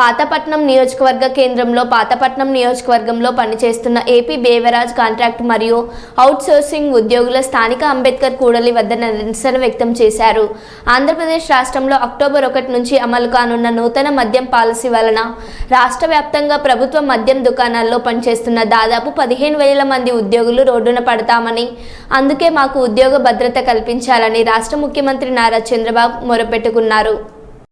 పాతపట్నం నియోజకవర్గ కేంద్రంలో పాతపట్నం నియోజకవర్గంలో పనిచేస్తున్న ఏపీ బేవరాజ్ కాంట్రాక్ట్ మరియు అవుట్సోర్సింగ్ ఉద్యోగుల స్థానిక అంబేద్కర్ కూడలి వద్ద నిరసన వ్యక్తం చేశారు. ఆంధ్రప్రదేశ్ రాష్ట్రంలో అక్టోబర్ ఒకటి నుంచి అమలు కానున్న నూతన మద్యం పాలసీ వలన రాష్ట్ర వ్యాప్తంగా ప్రభుత్వ మద్యం దుకాణాల్లో పనిచేస్తున్న దాదాపు పదిహేను వేల మంది ఉద్యోగులు రోడ్డున పడతామని అందుకే మాకు ఉద్యోగ భద్రత కల్పించాలని రాష్ట్ర ముఖ్యమంత్రి నారా చంద్రబాబు మొరపెట్టుకున్నారు.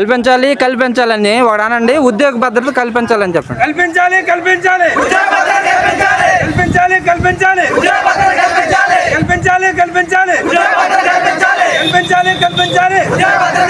కల్పించాలి కల్పించాలని ఒకడానండి ఉద్యోగ భద్రత కల్పించాలని చెప్పండి. కల్పించాలి కల్పించాలి. కల్పించాలి. కల్పించాలి కల్పించాలి. కల్పించాలి. కల్పించాలి కల్పించాలి.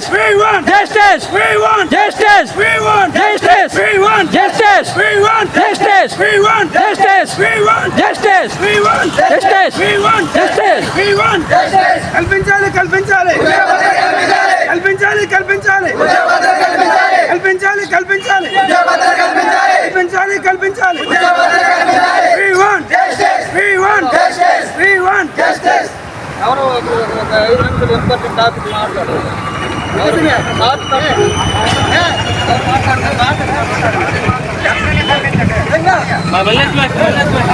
Justice We want justice We want justice We want Justice. We want justice We want Justice. We want Justice. We want justice We want Justice. We want Justice. We want justice. కల్పించాలి కల్పించాలి కల్పించాలి కల్పించాలి కల్పించాలి కల్పించాలి కల్పించాలి కల్పించాలి We want justice. We want justice. We want justice. ఎవరో ఒక ఒక ఐదు వెళ్ళట్లేదు